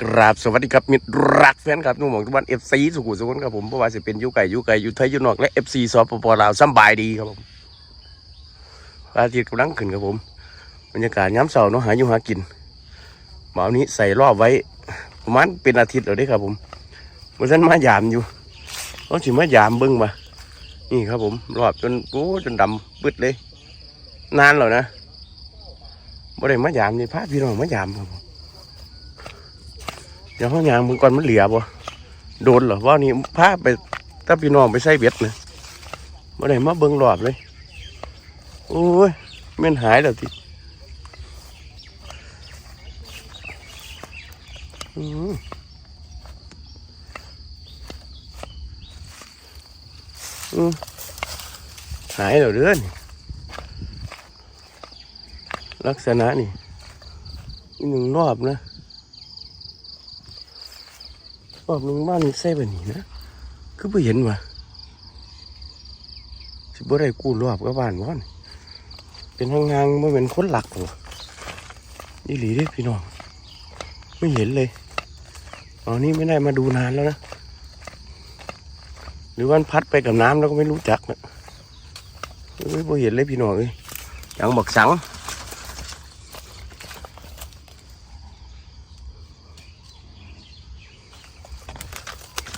กราบสวัสดีครับมิตรรักแฟนครับนุ่มของทุกวันเอฟซีสุขุมสุขนครับผมเพราะว่าจะเป็นยูไก่ยูไก่ยูไทยยูนอกและเอฟซีสปปลาวสบายดีครับผมอาทิตย์กำลังขึ้นครับผมบรรยากาศย้ำเสาร์เนาะหาอยู่หากินหมานี้ใส่รอบไว้ประมาณเป็นอาทิตย์แล้วด้ครับผมเมื่อฉันมายามอยู่เขาสิมายามเบิ้งมานี่ครับผมรอบจนโอ้จนดำปึ๊ดเลย นานแล้วนะบ่ได้มายามนี่พาพี่น้องมายามครับผม เดี๋ยวห้องยางมึงก่อนมันเหลียบ่โดนเหรอว่านี่พาไปถ้าพี่น้องไปใส่เบ็ดนะมาได้มาเบิ่งรอบเลยโอ้ยแม่นหายแล้วทีอืมหายแล้วเด้อนลักษณะนี่อีกหนึ่งรอบนะ รอบนึงบ้านใส่แบบนี้นะคือไม่เห็นวะสิบ่ได้กู้รอบกับบ้านว่อนเป็นห่างๆไม่เป็นคนหลักหรอนี่หลีด้พี่น้องไม่เห็นเลยตอนนี้ไม่ได้มาดูนานแล้วนะหรือว่ามันพัดไปกับน้ำแล้วก็ไม่รู้จักนะไม่เห็นเลยพี่น้องเอ้ยยังบักสัง เฮ้ยยังเนี่ยไงนี่ได้บ่หมานบ่นี่บ่ได้เอามา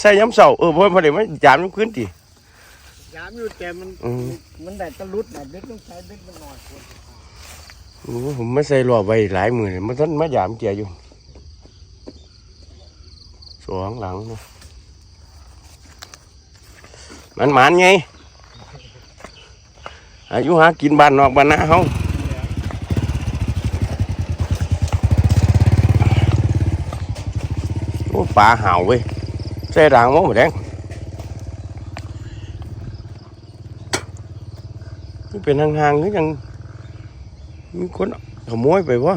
ใส่ย้ำเสาเออบ่บ่ได้มาจามน้ำขึ้นติยามอยู่แต่มันอืมมันได้ตะลุดนะเบ็ดต้องใช้เบ็ดมันหน่อยคนโอ้ผมไม่ใส่รอบไว้หลายมือเลยมันท่านมายามเกียอยู่ สองหลังนะมันหมานไงอายุหากินบ้านนอกบ้านนาเฮาโอ้ปลาเห่าเว้ยใส่ด่างมั้งหมดแดงนี่เป็นห่างๆก็ยังมีคนขโมยไปว่า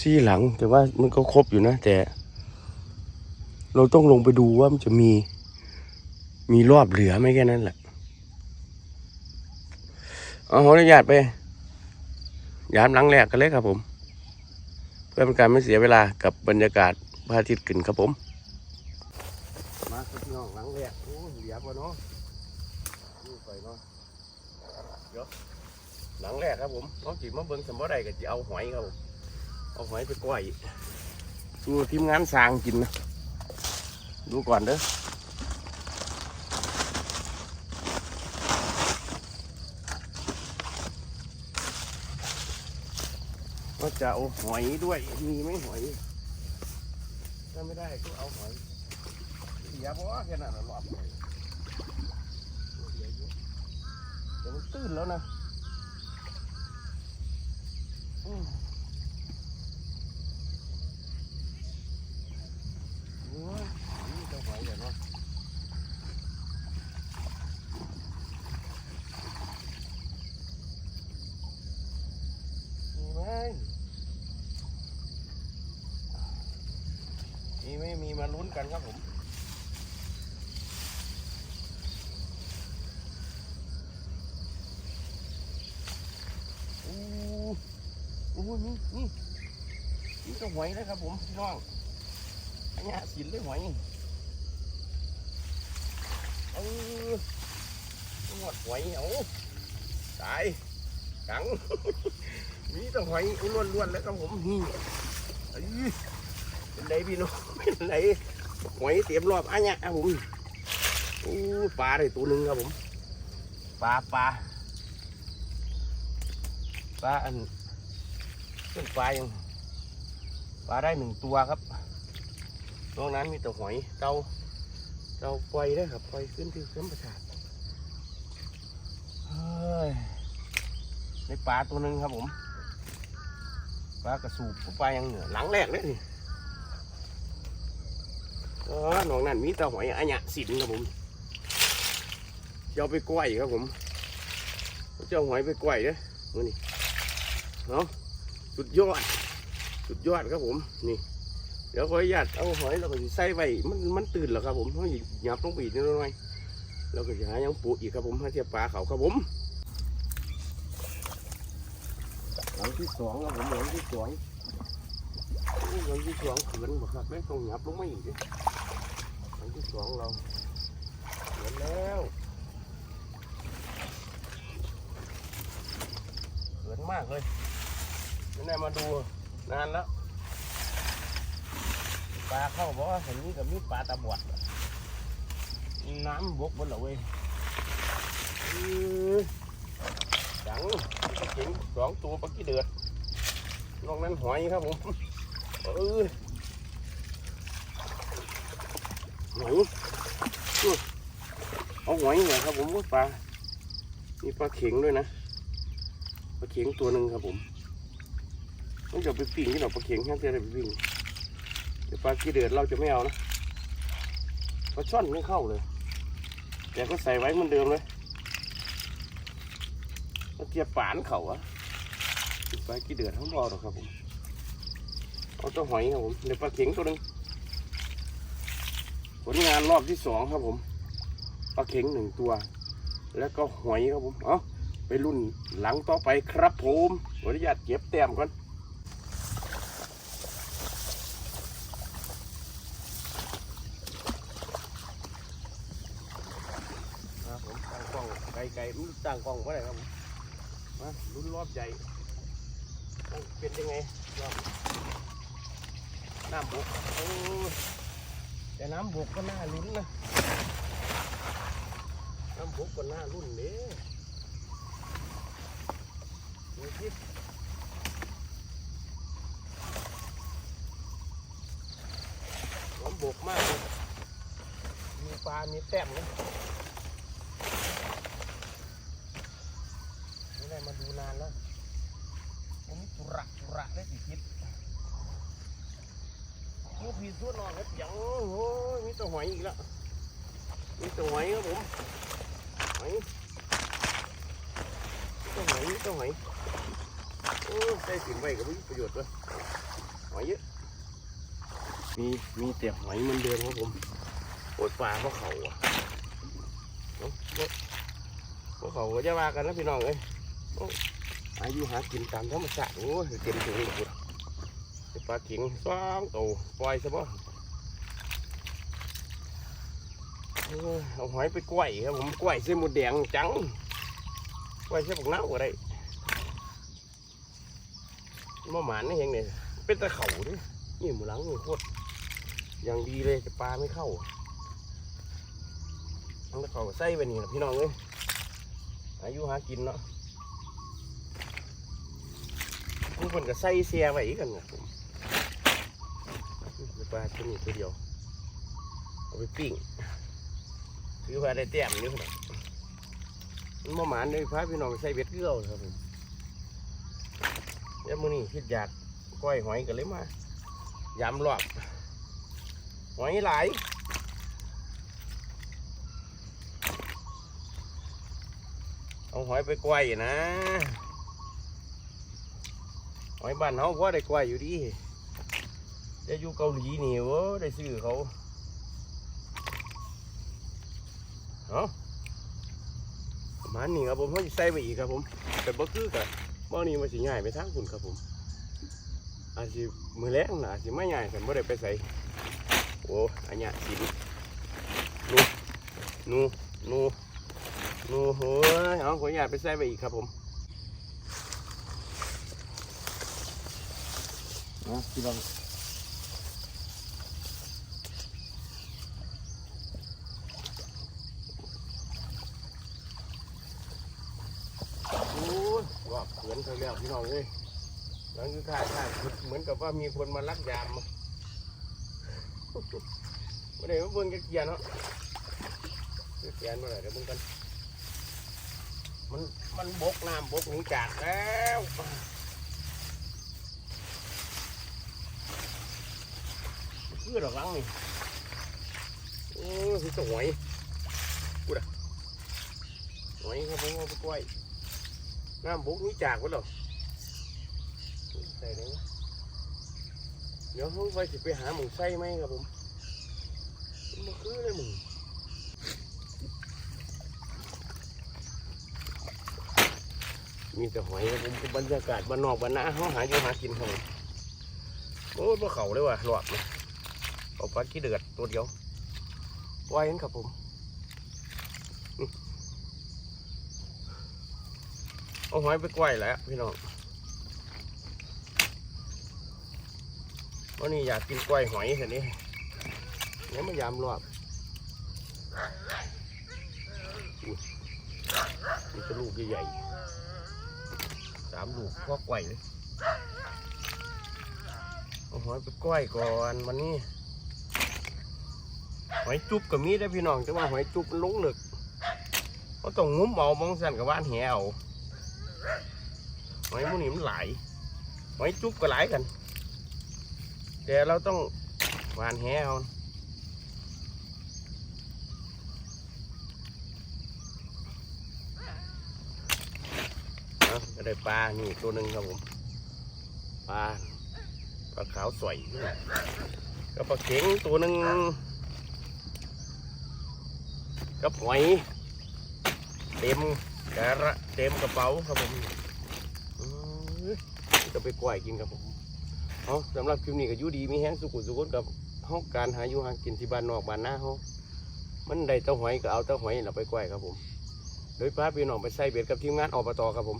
ซี่หลังแต่ว่ามันก็ครบอยู่นะแต่ เราต้องลงไปดูว่ามันจะมี มีรอบเหลือไหมแค่นั้นแหละ เอาขออนุญาตไป ยามหลังแรกกันเลยครับผม เพื่อเป็นการไม่เสียเวลากับบรรยากาศพระอาทิตย์ขึ้นครับผม มาครับพี่น้องหลังแรกโอ้เหลียบวะเนาะดูไปเนาะหลังแรกครับผมเอาจีมาเบิ้งสมบัติใดก็จะเอาหอยครับผมเอาหอยไปก้อยดูทีมงานสร้างกินนะ ดูก่อนเด้อก็จะเอาหอยด้วย มีไหมหอย ถ้าไม่ได้ก็เอาหอยเสียเพราะว่าแค่นั้นนะรอบหอยเดี๋ยวอยู่เดี๋ยวมันตื้นแล้วนะ อืมโอ้ยนี่เจ้าหอยเดี๋ยวเนาะมีไหมมีไม่มีมาลุ้น กันครับผมอู้อู้นี่นี่นี่ก็หวยนะครับผมพี่น้องอันนี้สินเลยหวยเออหมดหวยเอาตายกังมีแต่หวยล้วนๆแล้วครับผมนี่เอ้ยเป็นไรพี่น้องเป็นไร หวยเตรียมรอบอันเนี้ยครับผมอู้ปลาได้ตัวหนึ่งครับผม ปลาปลาปลาอันเป็นปลายังปลาได้หนึ่งตัวครับนอกนั้นมีแต่หอยเตาเตาปล่อยได้ครับปล่อยขึ้นที่ธรรมชาติเฮ้ยในปลาตัวหนึ่งครับผมปลากระสูบปลายังเหนือหลังแรกเลยนี่ เออนอกนั้นมีแต่หอยอันเนี้ยสินครับผมเจะเอาไปกล้วยครับผมเจะเอาหอยไปกล้วยเด้อมือนี้เนาะสุดยอด สุดยอดครับผม นี่ เดี๋ยวขออนุญาตเอาหอยเราก็ใส่ไว้มันมันตื่นแล้วครับผมเขาหยับลงไปอีกนิดหน่อยเราก็จะหายังปูอีกครับผมให้เทียบปลาเขาครับผมหลังที่สองครับผมหลังที่สองหลังที่สองเขืนบ่ครับแม่งต้องหยับลงมาอีกดิ หลังที่สองเราเขือนแล้วเขือนมากเลยไม่ได้มาดูนานแล้วปลาเข้าบอกว่าเห็นนี้กับมีปลาตาบอดน้ำบกบนเหรอเว้ยจังปลาเข็งสองตัวปลากี้เดือดนอกนั้นหอยครับผมเออ หอยเอาหอยเหรอครับผมว่าปลา มีปลาเข็งด้วยนะ ปลาเข็งตัวหนึ่งครับผมต้องจะไปปิ้งที่หนอปลาเข็งแค่เดียวไปปิ้งเดี๋ยวปลากีเดือดเราจะไม่เอานะ ปลาช่อนไม่เข้าเลย แต่ก็ใส่ไว้เหมือนเดิมเลยตะเกียบปานเขาอะปลากีเดือดทั้งบ่อหรอกครับผม เอาตัวหอยครับผม เดี๋ยวปลาเข็งตัวหนึ่ง ผลงานรอบที่สองครับผมปลาเข็งหนึ่งตัว แล้วก็หอยครับผม เอาไปรุ่นหลังต่อไปครับผมขออนุญาตเก็บแต้มก่อนครับผมตั้งกล้องไกลๆรู้ตั้งกล้องก็ได้ครับผมมาลุ้นรอบใหญ่ต้องเป็นยังไงรอบน้ำบกโอ้ย แต่น้ำบกก็น่าลุ้นนะ น้ำบกก็น่าลุ้นเด้ดูสิน้ำบกมากเลยมีปลา มีแต้มนะไม่ได้มาดูนานแล้วผมจุระจุระได้สิคิด ลูกพีส่วนนอนครับยังโอ้ยมีตัวหอยอีกแล้วมีตัวหอยครับผมหอยมีตัวหอยมีตัวหอยโอ้ใส่สินไว้ก็ไม่มีประโยชน์เลยหอยเยอะมีมีแต่หอยมันเดิมครับผมปวดปลาเพราะเขาอะเพราะเขาก็จะว่ากันนะพี่น้องเอ้ยอายุหากินตามธรรมชาติโอ้ยเต็มถุงเลย ปลาเข็งสองตัวปล่อยซะบ่โอ้ยเอาหอยไปกล้วยครับผมกล้วยเส้นหมดแดงจังกล้วยเส้นบักเน่าก็ได้มะหมานนี่เองเนี่ยเป็นตะเข่าดินี่หมูหลังนี่โคตรอย่างดีเลยจะปลาไม่เข้าเอาตะเข่าใส่ไปนี่นะพี่น้องเอ้ยอายุหากินเนาะพวกมันก็ใส่เสียไว้อีกกันนะผม ปลาตัวนี้ตัวเดียว เอาไปปิ้งคือว่าได้แต้มนี่ครับมันมาหมานเลยพาพี่น้องใส่เบ็ดเกลือครับผมแล้วมือนี้คิดอยากก้อยหอยกันเลยมายำรอบหอยหลายเอาหอยไปก้อยนะหอยบ้านเขาว่าได้กว่าอยู่ดี จะอยู่เกาหลีนี่เว้ยได้ซื้อเขาเอาประมาณนี้ครับผมเขาจะใส่ไปอีกครับผม แต่บ่คือกับบ่อนี้มันสิง่ายไปทางคุณครับผม อาจจะมือแรงนะอาจจะไม่ง่ายแต่บ่ได้ไปใส่โอ้อันเนี้ยสินูนูนูนูเฮ้ยเอาขออนุญาตไปใส่ไปอีกครับผมนะพี่น้อง โอ้ยว่าเขือนเขา แล้วพี่น้องเอ้ยหลังคือท่าท่าเหมือนกับว่ามีคนมาลักยามมาไม่ได้มาเบิ่งเกียร์เนาะเกียร์มาเลยเดี๋ยวเบิ่งกัน มันมันบกน้ำบกหนีจากแล้วคือดอกลังนี่โอ้ยคือตัวยกูดะหอยครับผมเอาไปกล้วย น้ำบุกนี้จากไว้หรอใส่เดี๋ยวเขาไปสิไปหาหมูไส้ไหมครับผมมันคือเลยมึงมีแต่หอยครับผมบรรยากาศบ้านนอกบ้านนาเขาหาอยู่หากินครับผมโอ้ยบ่เขาเลยว่ะหลอดเลยเอาปลาขี้เดือดตัวเดียวไว้เห็นครับผม เอาหอยไปกล้วยแล้วพี่น้องวันนี้อยากกินกล้วยหอยสินี่เนี่ยมายามรอบมีกระลูกใหญ่ๆสามลูกพ่อกล้วยเลยเอาหอยไปกล้วยก่อนวันนี้หอยจุบกับมีได้พี่น้องแต่ว่าหอยจุบมันลงเหลึกก็ต้องงุ้มเอามองสั่นกับว่านแหเอา หอยมูนี่มันไหลหอยจุ๊บก็ไหลกัน แต่เราต้องหวานแหเอาเอาก็ได้ปลา นี่ตัวหนึ่งครับผม ปลา ปลาขาวสวยก็ปลาเข็งตัวหนึ่งกับหอยเต็ม กระเต็มกระเป๋าครับผมจะไปกล้วยกินครับผมเอาสำหรับคลิปนี้ก็ยู่ดีมีแห้งสุขุสุขนกับเฮาการหาอยู่หากินที่บ้านนอกบ้านหน้าเฮามันได้เต้าหอยก็เอาเต้าหอยเราไปก้อยครับผม โดยพาพี่น้องไปใส่เบ็ดกับทีมงานอบตครับผม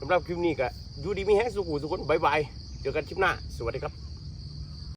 สำหรับคลิปนี้ก็ยู่ดีมีแห้งสุขุสุขนบายบายเจอกันคลิปหน้า สวัสดีครับ